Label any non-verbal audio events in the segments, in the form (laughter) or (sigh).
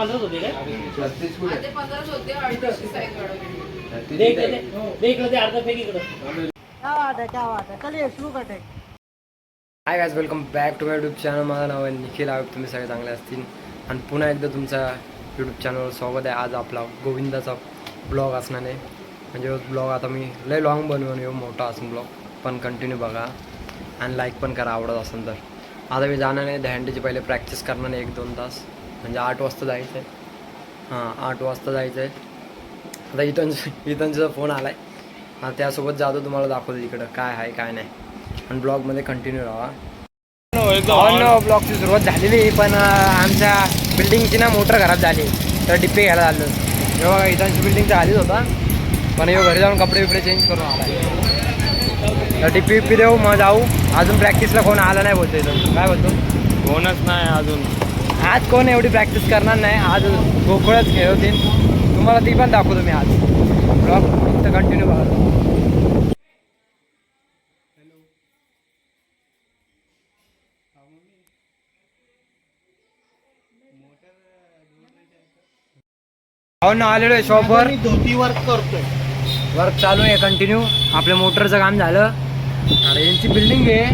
पंधराच होते काय? Hey hey hey hi guys welcome back to my YouTube channel माझं नाव आहे निखिल आयोग. तुम्ही सगळे चांगले असतील. आणि पुन्हा एकदा तुमचा यूट्यूब चॅनलवर स्वागत आहे. आज आपला गोविंदाचा ब्लॉग असणार आहे. म्हणजे ब्लॉग आता मी लय लॉंग बनवून येऊ मोठा असून ब्लॉग पण कंटिन्यू बघा. आणि लाईक पण करा आवडत असेल तर. आता मी जाणार आहे दहंडीची पहिले प्रॅक्टिस करणार आहे एक दोन तास. म्हणजे आठ वाजता जायचं आहे हां आठ वाजता जायचं आहे आता इथं इथंचा फोन आला आहे हा त्यासोबत जातो तुम्हाला दाखवतो इकडं काय आहे काय नाही. आणि ब्लॉगमध्ये कंटिन्यू राहा. ब्लॉगची सुरुवात झालेली पण आमच्या बिल्डिंगची ना मोटर खराब झाली. तर डिप्पे घ्यायला आलो. जेव्हा इथांची बिल्डिंग तर आलीच होता. पण ह्यो घरी जाऊन कपडे बिपडे चेंज करून आला तर डिप्पी विप्पी देऊ मग जाऊ. अजून प्रॅक्टिसला कोण आला नाही बोलतो इथं काय बोलतो? कोणच नाही अजून. आज कोण एवढी प्रॅक्टिस करणार नाही? आज गोकुळच खेळवतील तुम्हाला ती पण दाखवतो मी आज. ब्लॉग फक्त कंटिन्यू बघा. हो ना आलेलो आहे शॉपवर धोती वर्क करतोय वर्क चालू आहे कंटिन्यू आपल्या मोटरचं काम झालं. आणि यांची बिल्डिंग आहे.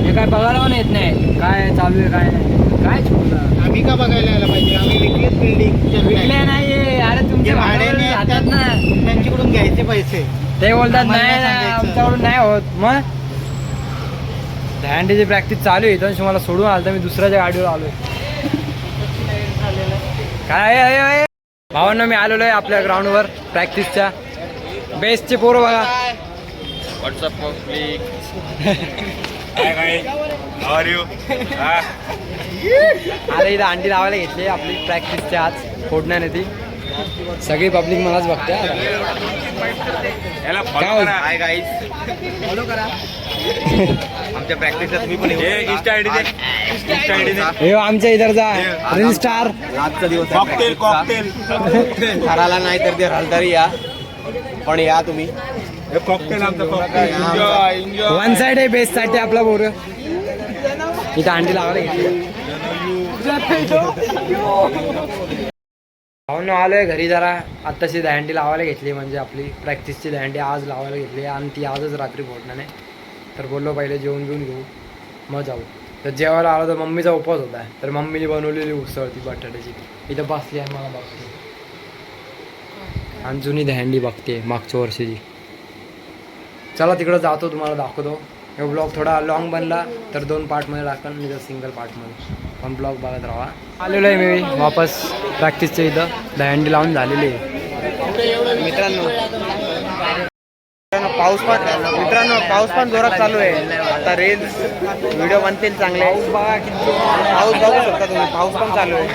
हे काय बघायला पण येत नाही. काय चालू आहे काय नाही. काय आम्ही का बघायला यायला पाहिजे? आम्ही विकलेत बिल्डिंग विकले नाही. अरे तुमचे भाड्याने जातात ना. त्यांच्याकडून घ्यायचे पैसे. ते बोलतात आम्हाला नाही नाही सांगायचं. आमच्याकडून नाही होत. मग? दहंडीची प्रॅक्टिस चालू आहे. इथून मला सोडून आलं तर मी दुसऱ्याच्या गाडीवर आलोय. काय? आहे, आहे, आहे? भावांनो मी आलेलो आहे आपल्या ग्राउंडवर प्रॅक्टिसच्या बेस्टचे पोरं बघा. व्हॉट्सअप (laughs) काय काय आर यू अरे इथं अंडी लावायला घेतली आपली प्रॅक्टिसच्या आज. फोडण्याने ती. सगळी पब्लिक मलाच बघते. याला? करा. हाय फॉलो करा. आमच्या प्रॅक्टिसला तुम्ही पण इंस्टा आयडी दे. इंस्टा आयडी दे. हे आमच्या इधरचा रील स्टार आजचा दिवस आहे. कॉकटेल practice चा. कॉकटेल ठराला नाही तर ते राहल या. पण या तुम्ही. कॉकटेल आमचा cocktail enjoy enjoy one side आहे बेस्टसाठी आपला बोर इथं अंडी लावायला घेतली. भाऊन आलोय घरी जरा. आत्ताशी दहंडी लावायला घेतली म्हणजे आपली प्रॅक्टिसची दहंडी आज लावायला घेतली आणि ती आजच रात्री फोडणार नाही तर बोललो पहिले जेवण घेऊन घेऊ. मग जाऊ. तर जेवायला आलो तर मम्मीचा उपवास होता. तर मम्मीने बनवलेली उसळ ती बटाट्याची. इथं बसली आहे मला बघते. आणि जुनी दहंडी बघते मागच्या वर्षीची. चला तिकडं जातो तुम्हाला दाखवतो. हे ब्लॉग थोडा लॉंग बनला तर दोन पार्टमध्ये टाकन मी तर सिंगल पार्टमध्ये पण ब्लॉग बघत राहा. आलेलो आहे मी वापस प्रॅक्टिसच्या इथं. दहंडी लावून झालेली आहे. मित्रांनो. पाऊस पण मित्रांनो पाऊस पण जोरात चालू आहे. आता रील्स व्हिडिओ बनतील चांगले. पाऊस बघू शकता तुम्ही पाऊस पण चालू आहे.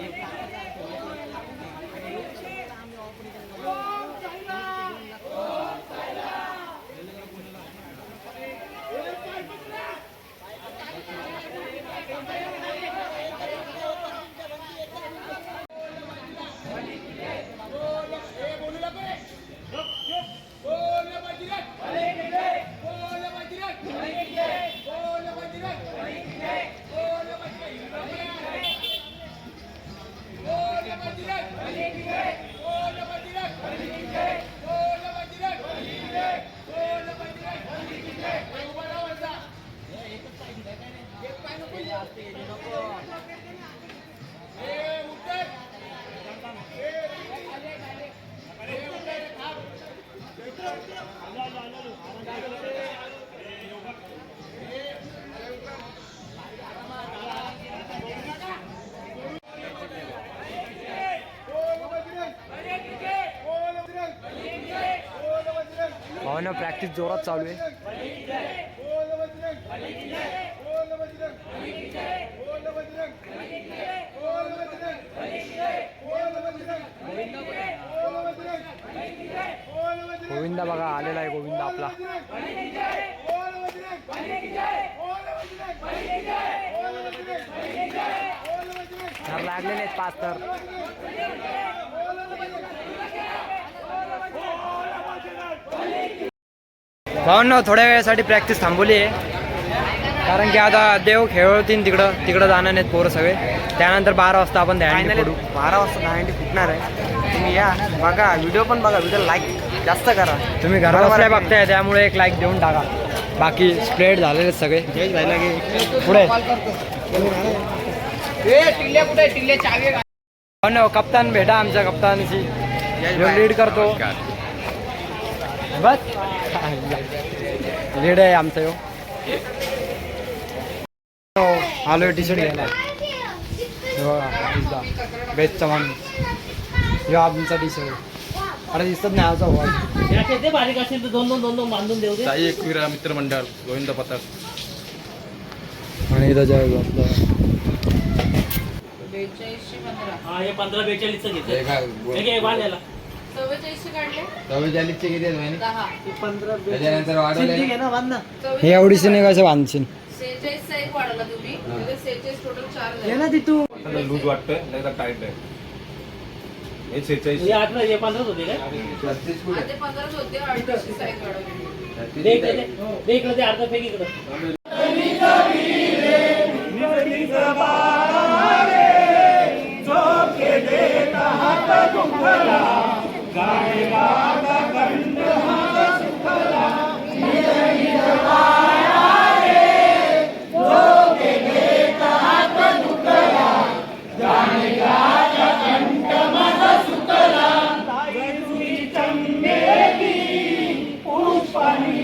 Yeah. भावानं प्रॅक्टिस जोरात चालू आहे. गोविंदा बघा आलेला आहे गोविंदा आपला. लागलेले आहेत पाच तर. भावांनो थोड्या वेळासाठी प्रॅक्टिस थांबवली आहे. कारण की आता देव खेळवतील तिकडं तिकडं जाणार नाहीत पोरं सगळे. त्यानंतर बारा वाजता आपण पडू बारा वाजता दहांडी फुटणार आहे. तुम्ही या बघा व्हिडिओ पण बघा व्हिडिओ लाईक जास्त करा. तुम्ही घर बसल्या बघताय त्यामुळे एक लाईक देऊन टाका. बाकी स्प्रेड झालेले सगळे. पुढे. हो ना कप्तान भेटा आमच्या कप्तानशी. लीड करतो. बस लीड आहे आमचा यो. आलो टी शर्ट घ्यायला. हे बेस्टचा माणूस ह्यो आमचा टी शर्ट अरे दिसत नाही आमचा भाऊ बारीक असेल तर दोन दोन दोन दोन बांधून देऊ दे. साई एकविरा मित्रमंडळ गोविंद पथक. आणि इथं जे आपलं बेचाळीसशे पंधरा. हा हे पंधरा बेचाळीसचं घेतो हे चव्वेचाळीसशे काढले. चव्वेचाळीसचे किती आहेत महिने दहा. त्याच्यानंतर वाढवले हे एवढीशी नाही कसं बांधशील म्हणजे. लूज वाटतंय नाही तर टाईट आहे. हे सेहेचाळीस आठ पंधराच होते काय? छत्तीस कुठे? आता पंधराच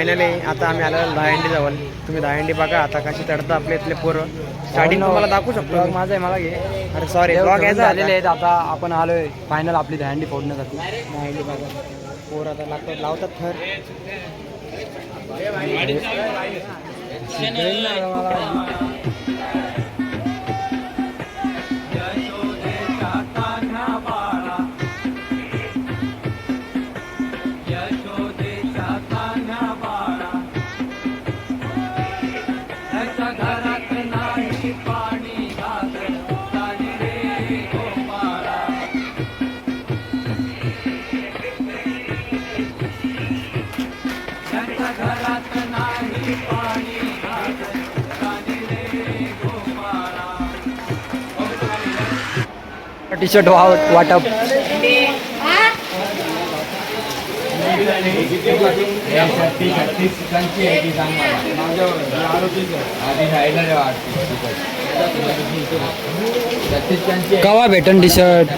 फायनली आता आम्ही आलो दहांडी जवळ. तुम्ही दहांडी बघा आता कशी चढतात आपले इथले पोरं. स्टार्टिंग तुम्हाला दाखवू शकतो. माझा आहे मला घे. अरे सॉरी ब्लॉग यायचा आता. आहेत आता. आपण आलोय फायनल आपली दहंडी फोडण्यासाठी. दहांडी बघा. पोर आता लागतात लावतात थर. टी शर्ट वाटप कवा भेटन टी शर्ट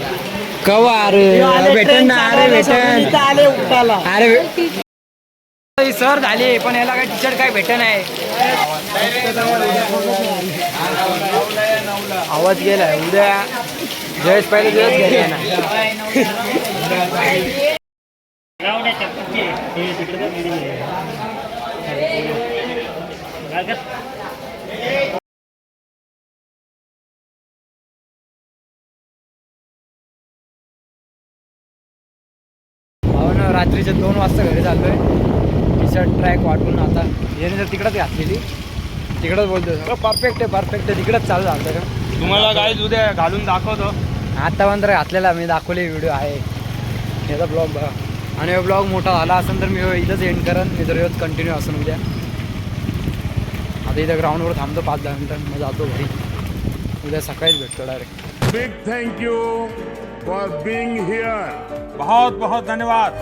कवा? अरे भेटन ना अरे भेटन. अरे सर झाली पण याला काय टी शर्ट काय भेटन आहे आवाज गेलाय उद्या. जयेश पहिले जयेश गेले नाही राहू चप्पल. रात्रीचे दोन वाजता घरी चाललोय. टी शर्ट ट्रॅक वाटून आता याने जर तिकडंच घातलेली. तिकडंच बोलतो परफेक्ट आहे परफेक्ट आहे. तिकडंच चालू झालं का तुम्हाला काय उद्या घालून दाखवतो आता पण तर घातलेला मी दाखवले व्हिडिओ आहे. याचा ब्लॉग बघा. आणि ब्लॉग मोठा झाला असेल तर मी इथंच एंड करेन. मी तर ह्योच कंटिन्यू असेल उद्या. आता इथं ग्राउंडवर थांबतो पाच दहा मिनटं मग जातो घरी. उद्या सकाळीच भेटतो direct thank you for being here. बहुत बहुत धन्यवाद.